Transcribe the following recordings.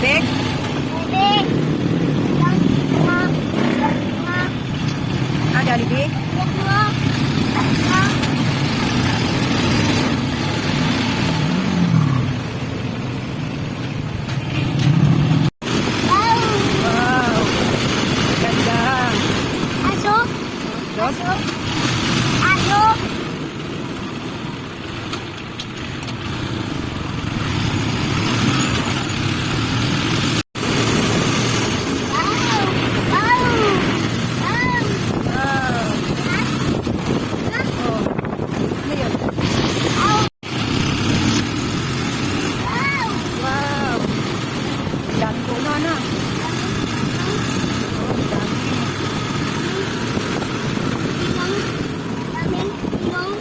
Tubig? Tubig. Lang, nga, nga, Ah, Jollibee? nga, nga. Wow. Wow! Ganda! Aso. Dog? Aso. Aso. Wow. Wow. Wow. Wow! Oh. Ano yun? Wow. Wow! Dami puno, ano? Oh, dami. Daming ilong.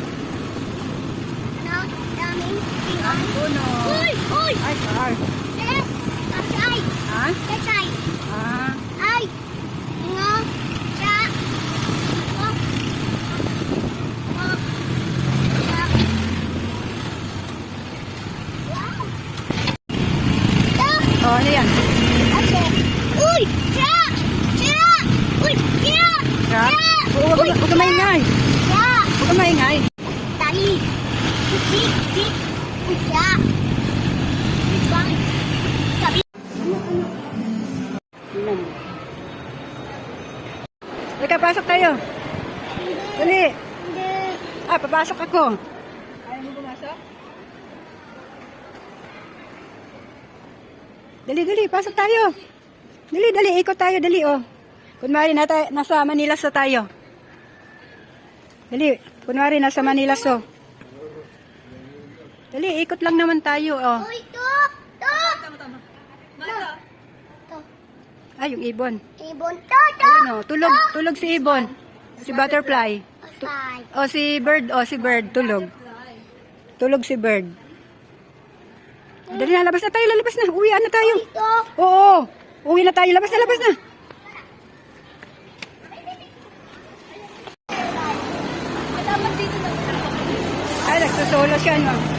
Ano? Daming ilong. Dami puno. Uy! Uy! Ay, car. Eh! Ay! Ha? Ay! Ah, Ay! Ngo! Sa! Ngo! Ngo! Sa! Wow! Ah! oh, ano yan? Ate! Uy! Sa! Sa! Uy! Sa! Oo, huwag ka maingay. Sa! Huwag ka maingay. Tali! Tik! Tik! Uy! Sa! Bang! Sabi! Halika, pasok tayo. Dali. Hindi! Ah, papasok ako. Dali, dali, pasok tayo. Dali, dali, ikot tayo, dali, oh. Kunwari, nata, nasa Manila so tayo. Dali, kunwari, nasa Manila so. Dali, ikot lang naman tayo, oh. Uy! To! To! To! Ay, yung ibon. Ibon! To! To! Ayun, oh, tulog, tulog si ibon. Si butterfly. Asay! Oh, si bird, oh, si bird, tulog. Tulog si bird. Dali na, labas na tayo, lalabas na. Uwi na tayo. Oo, uwi na tayo, labas na, labas na. Ay, nagsusolo siya, no?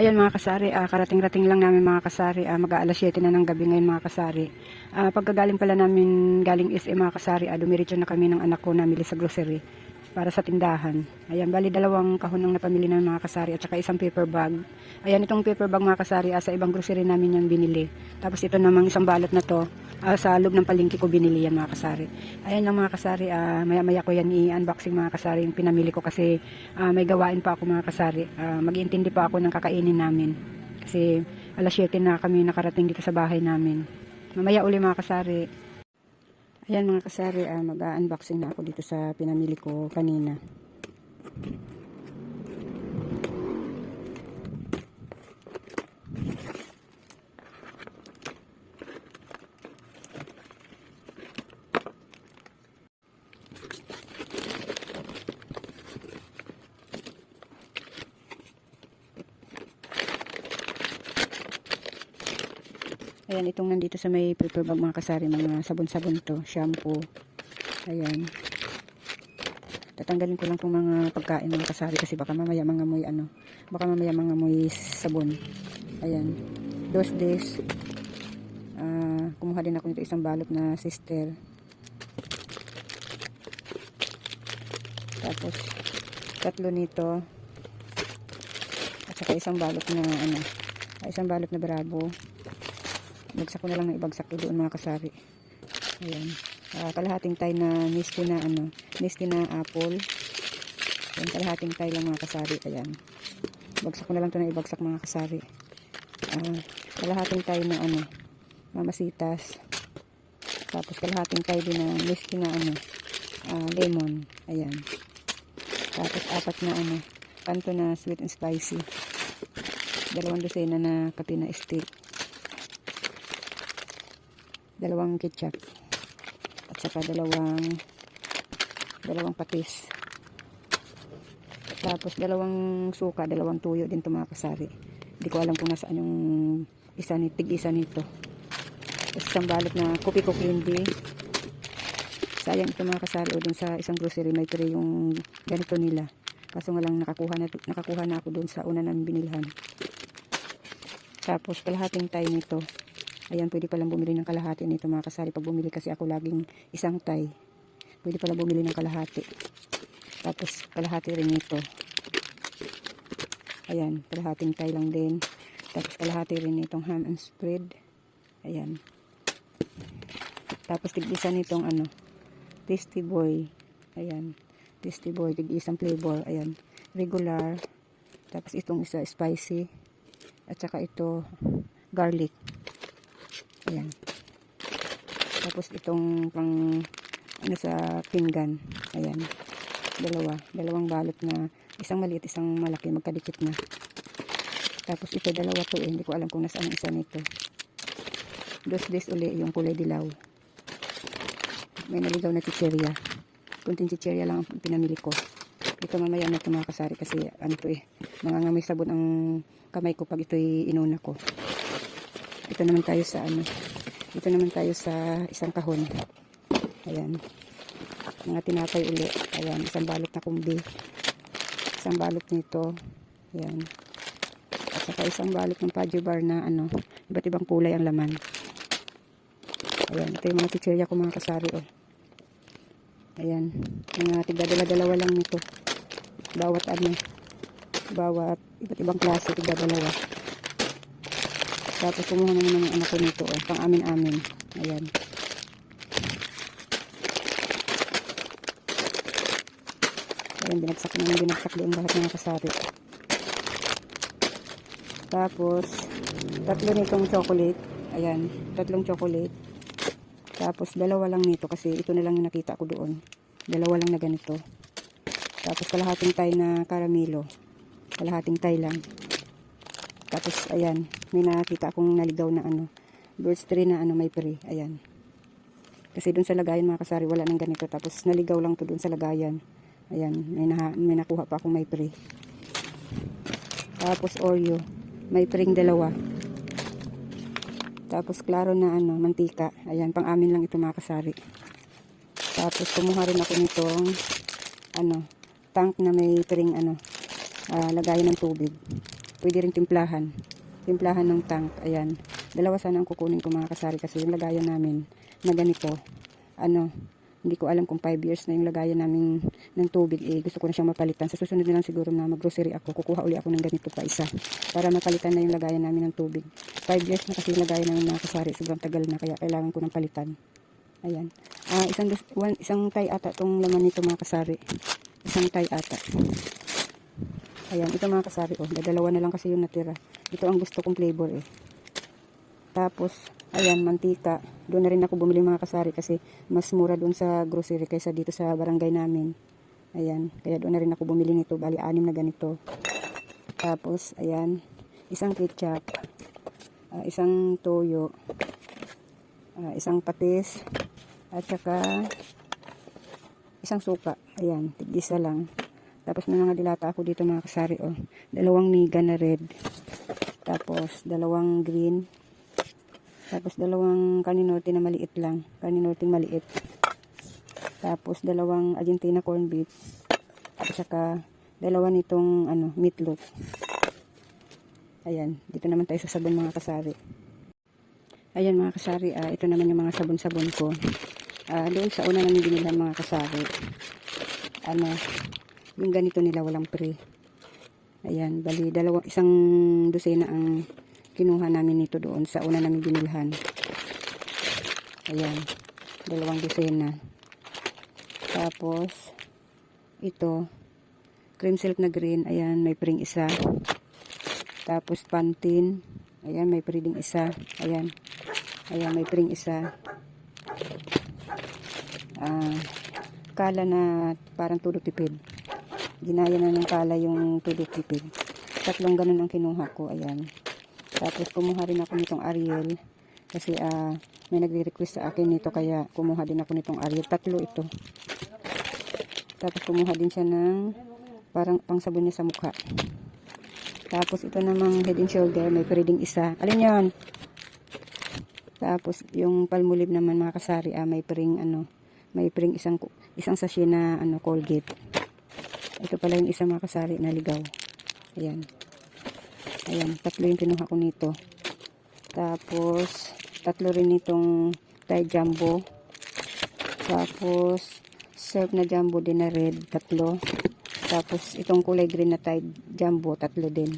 Ayan mga kasari, ah, karating-rating lang namin mga kasari, ah, mag-aalas 7 na ng gabi ngayon mga kasari. Ah, pagkagaling pala namin galing SM mga kasari, ah, dumiretso na kami ng anak ko namili sa grocery para sa tindahan. Ayan, bali dalawang kahon ang napamili ng mga kasari at saka isang paper bag. Ayan, itong paper bag mga kasari, ah, sa ibang grocery namin yan binili. Tapos ito namang isang balot na to, ah, sa loob ng palengke ko binili yan mga kasari. Ayan lang mga kasari, ah, maya-maya ko yan i-unboxing mga kasari yung pinamili ko kasi ah, may gawain pa ako mga kasari. Ah, mag-iintindi pa ako ng kakainin namin. Kasi alas 7 na kami nakarating dito sa bahay namin. Mamaya uli mga kasari. Ayan mga kasari, ah, mag-unboxing na ako dito sa pinamili ko kanina. Ayan, itong nandito sa may paper bag mga kasari, mga sabon-sabon to, shampoo. Ayan. Tatanggalin ko lang itong mga pagkain mga kasari kasi baka mamaya mga moy ano, baka mamaya mga moy sabon. Ayan. Dos days. Ah, kumuha din ako nito isang balot na sister. Tapos, tatlo nito. At saka isang balot na ano, isang balot na bravo. Bagsak ko na lang ng ibagsak ko doon mga kasari. Ayan. Ah, kalahating tay na misty na ano, misty na apple. Yan, kalahating tay lang mga kasari. Ayan. Bagsak ko na lang ito na ibagsak mga kasari. Ah, kalahating tay na ano, mamasitas. Tapos kalahating tay din na misty na ano, ah, lemon. Ayan. Tapos apat na ano, kanto na sweet and spicy. Dalawang dosena na kape na stick. Dalawang ketchup. At saka dalawang dalawang patis. Tapos dalawang suka, dalawang tuyo din to mga kasari. Hindi ko alam kung nasaan yung isa ni tig isa nito. Tapos isang balot na kopi ko candy. Sayang ito mga kasari o dun sa isang grocery may tray yung ganito nila. Kaso nga lang nakakuha na, nakakuha na ako dun sa una namin binilhan. Tapos kalahating tay nito. Ayan, pwede palang bumili ng kalahati nito mga kasari. Pag bumili kasi ako laging isang tay. Pwede palang bumili ng kalahati. Tapos kalahati rin nito. Ayan, kalahating tay lang din. Tapos kalahati rin nitong ham and spread. Ayan. Tapos tig-isa nitong ano, tasty boy. Ayan. Tasty boy, tig-isang flavor. Ayan. Regular. Tapos itong isa spicy. At saka ito garlic. Ayan. Tapos itong pang ano sa pinggan. Ayan. Dalawa. Dalawang balot na isang maliit, isang malaki. Magkadikit na. Tapos ito dalawa to eh. Hindi ko alam kung nasaan ang isa nito. Dos des uli yung kulay dilaw. May naligaw na chicheria. Kunting chicheria lang ang pinamili ko. Ito mamaya na ito mga kasari kasi ano to eh. Nangangamoy sabon ang kamay ko pag ito'y inuna ko. Ito naman tayo sa ano. Ito naman tayo sa isang kahon. Ayan. Mga tinapay uli. Ayan. Isang balot na kumbi. Isang balot nito. Ayan. At saka isang balot ng Pajo bar na ano. Iba't ibang kulay ang laman. Ayan. Ito yung mga chicheria ko mga kasari oh. Ayan. Mga tigdadala-dalawa lang nito. Bawat ano. Bawat iba't ibang klase tigdadalawa. Tapos kumuha naman ng anak ko nito. Oh, pang amin-amin. Ayan. Ayan, binagsak naman binagsak doon lahat ng kasari. Tapos, tatlo nitong chocolate. Ayan, tatlong chocolate. Tapos, dalawa lang nito kasi ito na lang yung nakita ko doon. Dalawa lang na ganito. Tapos, kalahating tay na karamelo. Kalahating tay lang. Tapos, ayan, may nakita akong naligaw na ano, birds tree na ano, may pre. Ayan. Kasi doon sa lagayan mga kasari, wala nang ganito. Tapos, naligaw lang to doon sa lagayan. Ayan, may, naha, may nakuha pa akong may pre. Tapos, Oreo. May pring dalawa. Tapos, klaro na ano, mantika. Ayan, pang amin lang ito mga kasari. Tapos, kumuha rin ako nitong, ano, tank na may pring, ano, ah, lagayan ng tubig. Pwede rin timplahan. Timplahan ng tank. Ayan. Dalawa sana ang kukunin ko mga kasari kasi yung lagayan namin na ganito, ano, hindi ko alam kung 5 years na yung lagayan namin ng tubig eh gusto ko na siyang mapalitan. Sa susunod na lang siguro na mag-grocery ako kukuha uli ako ng ganito pa isa para mapalitan na yung lagayan namin ng tubig. 5 years na kasi yung lagayan namin mga kasari sobrang tagal na kaya kailangan ko ng palitan. Ayan. Ah isang one, isang tay ata tong laman nito mga kasari. Isang tay ata ayan ito mga kasari oh dadalawa na lang kasi yung natira ito ang gusto kong flavor eh tapos, ayan, mantika. Doon na rin ako bumili mga kasari kasi mas mura doon sa grocery kaysa dito sa barangay namin. Ayan, kaya doon na rin ako bumili nito. Bali, anim na ganito. Tapos, ayan, isang ketchup, ah, isang toyo, ah, isang patis, at saka isang suka. Ayan, tig-isa lang. Tapos may mga dilata ako dito mga kasari. Oh. Dalawang niga na red. Tapos, dalawang green. Tapos dalawang kaninorte na maliit lang. Kaninorte maliit. Tapos dalawang Argentina corn beef. At saka dalawa nitong ano, meatloaf. Ayan, dito naman tayo sa sabon mga kasari. Ayan mga kasari, ah, ito naman yung mga sabon-sabon ko. Ah, doon sa una namin binilhan mga kasari. Ano, yung ganito nila walang pre. Ayan, bali dalawa isang dosena ang kinuha namin nito doon sa una namin binilhan. Ayan. Dalawang dosena. Tapos, ito, cream silk na green. Ayan, may pring isa. Tapos, pantin. Ayan, may pring isa. Ayan. Ayan, may pring isa. Ah, kala na parang tulo tipid. Ginaya na ng kala yung tulo tipid. Tatlong ganun ang kinuha ko. Ayan. Tapos kumuha rin ako nitong Ariel. Kasi ah, may nagre-request sa akin nito kaya kumuha din ako nitong Ariel. Tatlo ito. Tapos kumuha din siya ng parang pangsabon niya sa mukha. Tapos ito namang head and shoulder. May pwedeng isa. Alin yan? Tapos yung palmolive naman mga kasari ah, may pring ano, may pring isang isang sachet na ano Colgate. Ito pala yung isang mga kasari na ligaw. Ayan. Ayan, tatlo yung kinuha ko nito. Tapos tatlo rin itong Thai Jumbo. Tapos surf na Jumbo din na red, tatlo. Tapos itong kulay green na Thai Jumbo, tatlo din.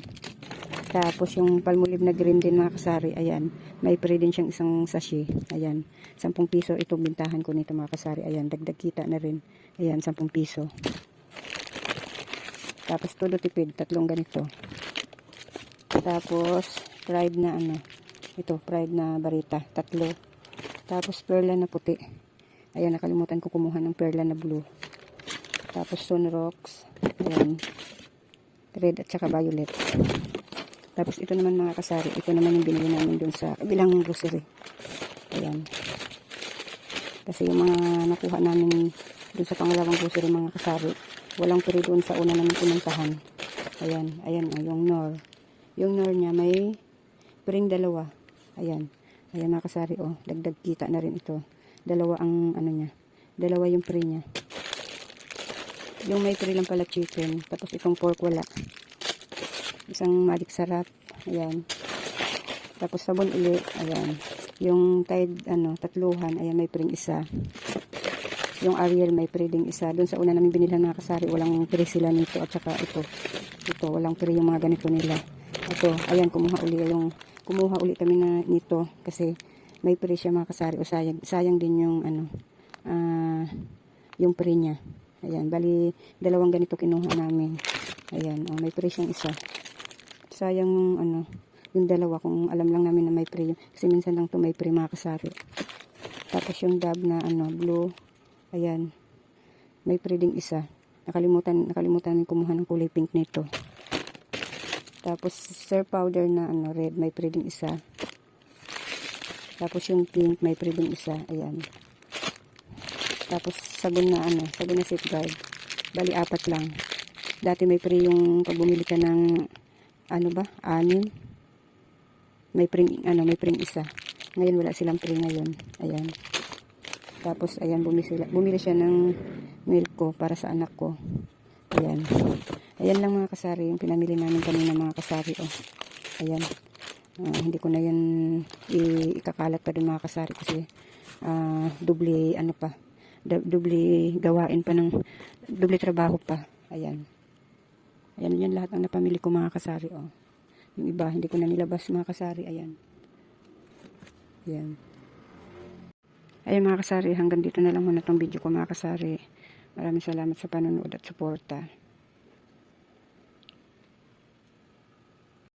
Tapos yung palmolive na green din mga kasari, ayan. May pre din siyang isang sachet. Ayan. 10 piso itong bintahan ko nito mga kasari. Ayan, dagdag kita na rin. Ayan, 10 piso. Tapos todo tipid, tatlong ganito. Tapos pride na ano. Ito, pride na barita, tatlo. Tapos perla na puti. Ayan, nakalimutan ko kumuha ng perla na blue. Tapos sunrocks. Ayan. Red at saka violet. Tapos ito naman mga kasari, ito naman yung binili namin dun sa bilang grocery. Ayan. Kasi yung mga nakuha namin dun sa pangalawang grocery mga kasari, walang peri doon sa una namin pinuntahan. Ayan, ayan o, yung nor. Yung nor niya may pering dalawa. Ayan. Ayan mga kasari o, dagdag kita na rin ito. Dalawa ang ano niya. Dalawa yung pre niya. Yung may pre lang pala chicken. Tapos itong pork wala isang malik sarap ayan tapos sabon uli ayan yung tide ano tatluhan ayan may pring isa yung Ariel may pre ding isa. Doon sa una namin binilhan mga kasari walang pre sila nito at saka ito. Ito walang pre yung mga ganito nila. Ito ayan kumuha uli yung kumuha uli kami na nito kasi may pre siya mga kasari. O sayang, sayang din yung ano ah yung pre niya. Ayan bali dalawang ganito kinuha namin. Ayan oh, may pre siyang isa. Sayang yung ano yung dalawa kung alam lang namin na may pre kasi minsan lang to may pre mga kasari. Tapos yung dab na ano blue ayan may pre isa nakalimutan nakalimutan kumuha ng kulay pink nito tapos sir powder na ano red may pre isa tapos yung pink may pre isa ayan tapos sabon na ano sabon na safeguard bali apat lang dati may pre yung pag bumili ka ng ano ba, anim. May pring, ano, may pring isa. Ngayon wala silang pring ngayon. Ayan. Tapos, ayan, bumili, bumili siya ng milk ko para sa anak ko. Ayan. Ayan lang mga kasari, yung pinamili namin kanina mga kasari, oh. Ayan. Ah, hindi ko na yan ikakalat pa din mga kasari kasi ah, doble, ano pa, du- doble gawain pa ng, doble trabaho pa. Ayan. Ayan yan lahat ang napamili ko mga kasari. Oh. Yung iba, hindi ko na nilabas mga kasari. Ayan. Ayan. Ayan mga kasari, hanggang dito na lang muna tong video ko mga kasari. Maraming salamat sa panonood at suporta.